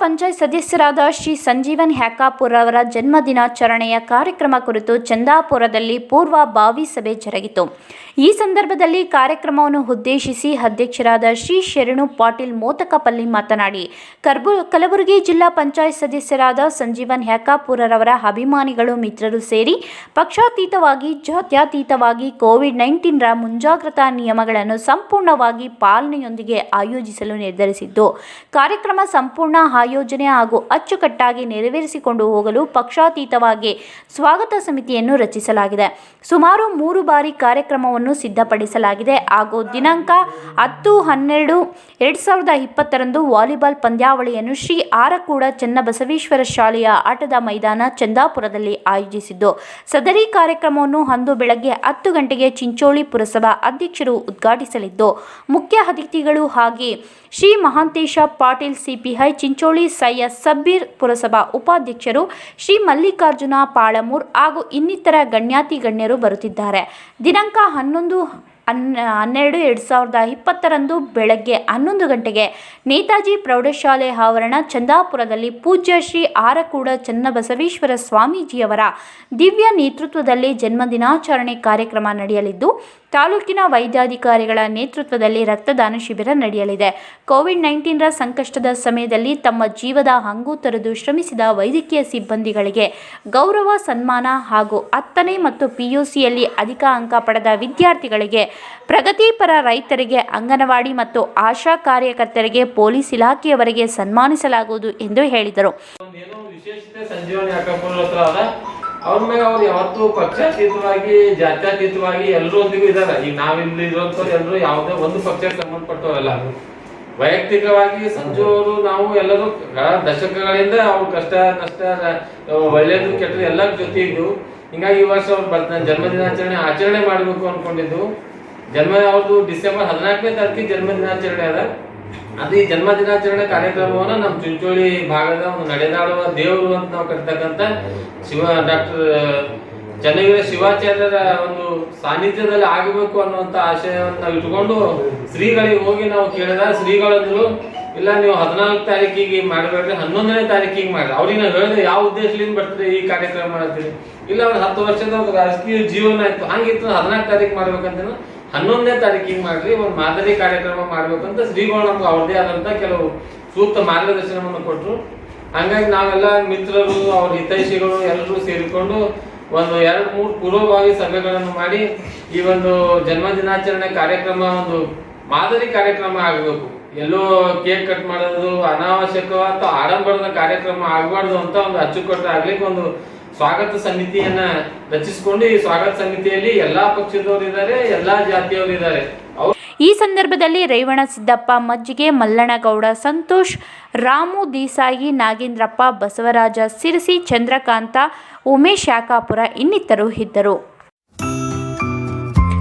ಪಂಚಾಯತ್ ಸದಸ್ಯರಾದ ಶ್ರೀ ಸಂಜೀವನ್ ಹ್ಯಾಕಾಪುರ್ ಅವರ ಜನ್ಮ ದಿನಾಚರಣೆಯ ಕಾರ್ಯಕ್ರಮ ಕುರಿತು ಚಂದಾಪುರದಲ್ಲಿ ಪೂರ್ವಭಾವಿ ಸಭೆ ಜರುಗಿತು. ಈ ಸಂದರ್ಭದಲ್ಲಿ ಕಾರ್ಯಕ್ರಮವನ್ನು ಉದ್ದೇಶಿಸಿ ಅಧ್ಯಕ್ಷರಾದ ಶ್ರೀ ಶರಣು ಪಾಟೀಲ್ ಮೋತಕಪಲ್ಲಿ ಮಾತನಾಡಿ, ಕರ್ಬು, ಕಲಬುರಗಿ ಜಿಲ್ಲಾ ಪಂಚಾಯತ್ ಸದಸ್ಯರಾದ ಸಂಜೀವನ್ ಹ್ಯಾಕಾಪುರರವರ ಅಭಿಮಾನಿಗಳು ಮಿತ್ರರು ಸೇರಿ ಪಕ್ಷಾತೀತವಾಗಿ, ಜಾತ್ಯತೀತವಾಗಿ ಕೋವಿಡ್ ನೈನ್ಟೀನ್ರ ಮುಂಜಾಗ್ರತಾ ನಿಯಮಗಳನ್ನು ಸಂಪೂರ್ಣವಾಗಿ ಪಾಲನೆಯೊಂದಿಗೆ ಆಯೋಜಿಸಲು ನಿರ್ಧರಿಸಿದ್ದು. ಕಾರ್ಯಕ್ರಮ ಸಂಪೂರ್ಣ ಆಯೋಜನೆ ಹಾಗೂ ಅಚ್ಚುಕಟ್ಟಾಗಿ ನೆರವೇರಿಸಿಕೊಂಡು ಹೋಗಲು ಪಕ್ಷಾತೀತವಾಗಿ ಸ್ವಾಗತ ಸಮಿತಿಯನ್ನು ರಚಿಸಲಾಗಿದೆ. ಸುಮಾರು ಮೂರು ಬಾರಿ ಕಾರ್ಯಕ್ರಮವನ್ನು ಸಿದ್ಧಪಡಿಸಲಾಗಿದೆ. ಹಾಗೂ ದಿನಾಂಕ ಹತ್ತು ಹನ್ನೆರಡು ಎರಡು ಸಾವಿರದ ಇಪ್ಪತ್ತರಂದು ವಾಲಿಬಾಲ್ ಪಂದ್ಯಾವಳಿಯನ್ನು ಶ್ರೀ ಆರಕೂಡ ಚನ್ನಬಸವೇಶ್ವರ ಶಾಲೆಯ ಆಟದ ಮೈದಾನ ಚಂದಾಪುರದಲ್ಲಿ ಆಯೋಜಿಸಿದ್ದು, ಸದರಿ ಕಾರ್ಯಕ್ರಮವನ್ನು ಅಂದು ಬೆಳಗ್ಗೆ ಹತ್ತು ಗಂಟೆಗೆ ಚಿಂಚೋಳಿ ಪುರಸಭಾ ಅಧ್ಯಕ್ಷರು ಉದ್ಘಾಟಿಸಲಿದ್ದು, ಮುಖ್ಯ ಅತಿಥಿಗಳು ಹಾಗೆ ಶ್ರೀ ಮಹಾಂತೇಶ ಪಾಟೀಲ್ ಸಿಪಿಐ ಚಿಂಚೋಳಿ ಸೈಯದ್ ಸಬ್ಬೀರ್ ಪುರಸಭಾ ಉಪಾಧ್ಯಕ್ಷರು ಶ್ರೀ ಮಲ್ಲಿಕಾರ್ಜುನ ಪಾಳಮೂರ್ ಹಾಗೂ ಇನ್ನಿತರ ಗಣ್ಯಾತಿ ಗಣ್ಯರು ಬರುತ್ತಿದ್ದಾರೆ. ದಿನಾಂಕ ಹನ್ನೊಂದು ಹನ್, ಹನ್ನೆರಡು ಎರಡು ಸಾವಿರದ ಇಪ್ಪತ್ತರಂದು ಬೆಳಗ್ಗೆ ಹನ್ನೊಂದು ಗಂಟೆಗೆ ನೇತಾಜಿ ಪ್ರೌಢಶಾಲೆ ಆವರಣ ಚಂದಾಪುರದಲ್ಲಿ ಪೂಜ್ಯ ಶ್ರೀ ಆರಕೂಡ ಚನ್ನಬಸವೇಶ್ವರ ಸ್ವಾಮೀಜಿಯವರ ದಿವ್ಯ ನೇತೃತ್ವದಲ್ಲಿ ಜನ್ಮದಿನಾಚರಣೆ ಕಾರ್ಯಕ್ರಮ ನಡೆಯಲಿದ್ದು, ತಾಲೂಕಿನ ವೈದ್ಯಾಧಿಕಾರಿಗಳ ನೇತೃತ್ವದಲ್ಲಿ ರಕ್ತದಾನ ಶಿಬಿರ ನಡೆಯಲಿದೆ. ಕೋವಿಡ್ ನೈನ್ಟೀನ್ರ ಸಂಕಷ್ಟದ ಸಮಯದಲ್ಲಿ ತಮ್ಮ ಜೀವದ ಹಂಗು ತೊರೆದು ಶ್ರಮಿಸಿದ ವೈದ್ಯಕೀಯ ಸಿಬ್ಬಂದಿಗಳಿಗೆ ಗೌರವ, ಸನ್ಮಾನ ಹಾಗೂ ಹತ್ತನೇ ಮತ್ತು ಪಿಯುಸಿಯಲ್ಲಿ ಅಧಿಕ ಅಂಕ ಪಡೆದ ವಿದ್ಯಾರ್ಥಿಗಳಿಗೆ ಪ್ರಗತಿಪರ ರೈತರಿಗೆ, ಅಂಗನವಾಡಿ ಮತ್ತು ಆಶಾ ಕಾರ್ಯಕರ್ತರಿಗೆ, ಪೊಲೀಸ್ ಇಲಾಖೆಯವರಿಗೆ ಸನ್ಮಾನಿಸಲಾಗುವುದು ಎಂದು ಹೇಳಿದರು. ಅವ್ರ ಮೇಲೆ ಅವ್ರು ಯಾವತ್ತೂ ಪಕ್ಷಾತೀತವಾಗಿ, ಜಾತ್ಯಾತೀತವಾಗಿ ಎಲ್ಲರೊಂದಿಗೂ ಇದಾರೆ. ಈಗ ನಾವಿಲ್ಲಿ ಇರೋಂಥವ್ರು ಎಲ್ಲರೂ ಯಾವುದೇ ಒಂದು ಪಕ್ಷಕ್ಕೆ ಸಂಬಂಧಪಟ್ಟವರಲ್ಲ. ವೈಯಕ್ತಿಕವಾಗಿ ಸಂಜು ಅವರು, ನಾವು ಎಲ್ಲರೂ ದಶಕಗಳಿಂದ ಅವ್ರ ಕಷ್ಟ ನಷ್ಟ ಒಳ್ಳೇದು ಕೆಟ್ಟದ್ದು ಎಲ್ಲರ ಜೊತೆ ಇದ್ದು ಹಿಂಗಾಗಿ ಈ ವರ್ಷ ಅವ್ರು ಜನ್ಮದಿನಾಚರಣೆ ಆಚರಣೆ ಮಾಡಬೇಕು ಅನ್ಕೊಂಡಿದ್ದು ಜನ್ಮ ಅವ್ರದ್ದು ಡಿಸೆಂಬರ್ ಹದಿನಾಲ್ಕನೇ ತಾರೀಕಿಗೆ ಜನ್ಮ ದಿನಾಚರಣೆ ಅದ. ಅದು ಈ ಜನ್ಮ ದಿನಾಚರಣೆ ಕಾರ್ಯಕ್ರಮವನ್ನ ನಮ್ಮ ಚಿಂಚೋಳಿ ಭಾಗದ ಒಂದು ನಡೆದಾಡುವ ದೇವರು ಅಂತ ನಾವು ಕರಿತಕ್ಕಂತ ಶಿವ, ಡಾಕ್ಟರ್ ಚನ್ನವೀರ ಶಿವಾಚಾರ್ಯರ ಒಂದು ಸಾನ್ನಿಧ್ಯದಲ್ಲಿ ಆಗಬೇಕು ಅನ್ನುವಂತ ಆಶಯವನ್ನು ಇಟ್ಕೊಂಡು ಶ್ರೀಗಳಿಗೆ ಹೋಗಿ ನಾವು ಕೇಳಿದ ಶ್ರೀಗಳಂದ್ರು, ಇಲ್ಲ ನೀವು ಹದಿನಾಲ್ಕು ತಾರೀಕಿಗೆ ಮಾಡಬೇಡ್ರಿ, ಹನ್ನೊಂದನೇ ತಾರೀಕಿಗೆ ಮಾಡ್ರಿ. ಅವ್ರಿಗೆ ನಾವು ಹೇಳಿದ್ರೆ ಯಾವ ಉದ್ದೇಶದಿಂದ ಬರ್ತದೆ ಈ ಕಾರ್ಯಕ್ರಮ ಮಾಡ್ತೀರಿ ಇಲ್ಲ, ಅವ್ರ ಹತ್ತು ವರ್ಷದ ಒಂದು ರಾಜಕೀಯ ಜೀವನ ಆಯ್ತು ಹಂಗಿತ್ತು, ಹದಿನಾಲ್ಕು ತಾರೀಕು ಮಾಡ್ಬೇಕಂತ ಹನ್ನೊಂದನೇ ತಾರೀಕಿಗೆ ಮಾಡ್ರಿ ಒಂದು ಮಾದರಿ ಕಾರ್ಯಕ್ರಮ ಮಾಡ್ಬೇಕಂತ ಶ್ರೀಗಳು ನಮ್ಗೆ ಅವ್ರದೇ ಆದಂತ ಕೆಲವು ಸೂಕ್ತ ಮಾರ್ಗದರ್ಶನವನ್ನು ಕೊಟ್ಟರು ಹಂಗಾಗಿ ನಾವೆಲ್ಲ ಮಿತ್ರರು, ಅವ್ರ ಹಿತೈಷಿಗಳು ಎಲ್ಲರೂ ಸೇರಿಕೊಂಡು ಒಂದು ಎರಡು ಮೂರು ಪೂರ್ವಭಾವಿ ಸಭೆಗಳನ್ನು ಮಾಡಿ ಈ ಒಂದು ಜನ್ಮ ದಿನಾಚರಣೆ ಕಾರ್ಯಕ್ರಮ, ಒಂದು ಮಾದರಿ ಕಾರ್ಯಕ್ರಮ ಆಗಬೇಕು. ಎಲ್ಲೋ ಕೇಕ್ ಕಟ್ ಮಾಡೋದು ಅನಾವಶ್ಯಕ ಅಥವಾ ಆಡಂಬರದ ಕಾರ್ಯಕ್ರಮ ಆಗಬಾರ್ದು ಅಂತ ಒಂದು ಅಚ್ಚುಕಟ್ಟು ಆಗ್ಲಿಕ್ಕೆ ಒಂದು ಸ್ವಾಗತ ಸಮಿತಿಯನ್ನ ರಚಿಸಿಕೊಂಡು ಈ ಸ್ವಾಗತ ಸಮಿತಿಯಲ್ಲಿ ಎಲ್ಲಾ ಪಕ್ಷದವರು ಇದ್ದಾರೆ ಎಲ್ಲಾ ಜಾತಿಯವರು ಇದ್ದಾರೆ ಈ ಸಂದರ್ಭದಲ್ಲಿ ರೇವಣ ಸಿದ್ದಪ್ಪ, ಮಜ್ಜಿಗೆ ಮಲ್ಲಣಗೌಡ ಸಂತೋಷ್, ರಾಮು ದೀಸಾಯಿ, ನಾಗೇಂದ್ರಪ್ಪ, ಬಸವರಾಜ ಸಿರಿಸಿ, ಚಂದ್ರಕಾಂತ, ಉಮೇಶ್ ಶಾಖಾಪುರ ಇನ್ನಿತರು ಇದ್ದರು.